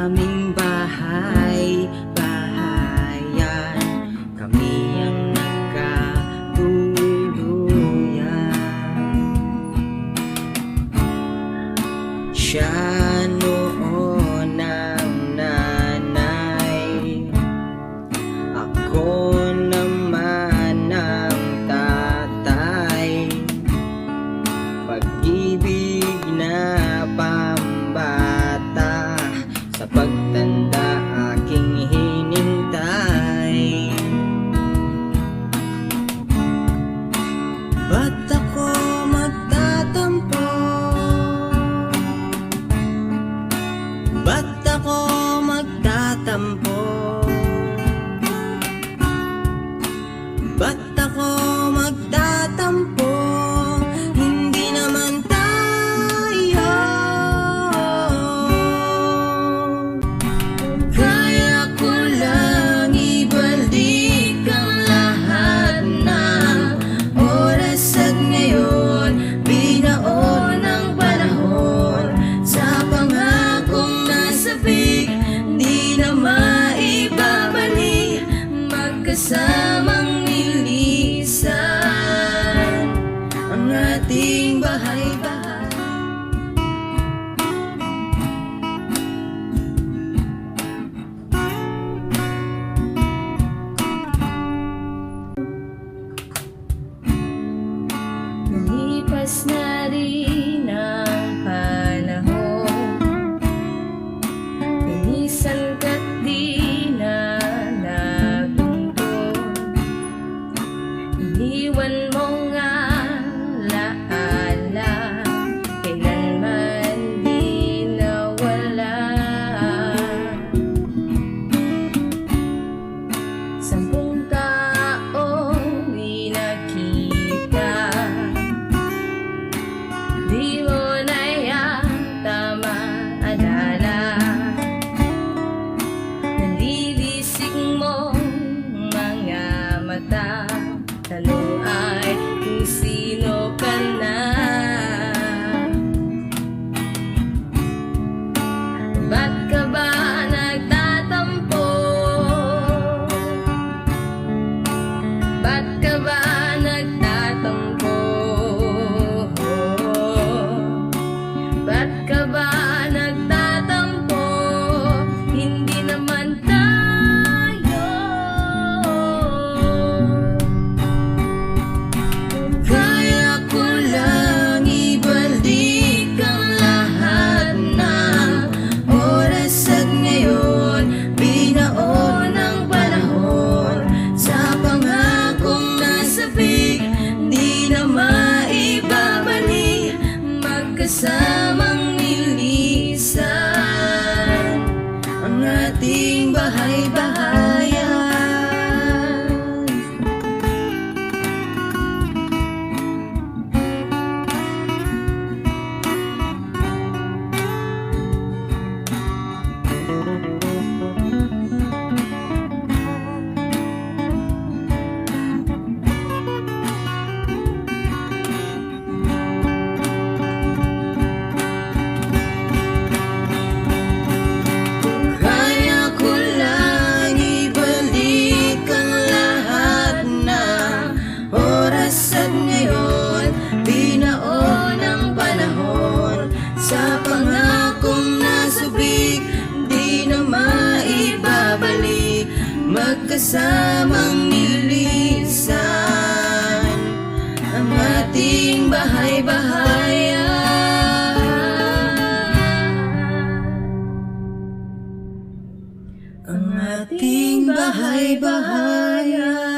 aming bayan. Ba't ako magtatampo? Ba't ako magtatampo? 心吧害怕 kasamang nilisan ang ating bahay-bahaya. Ang ating bahay-bahaya.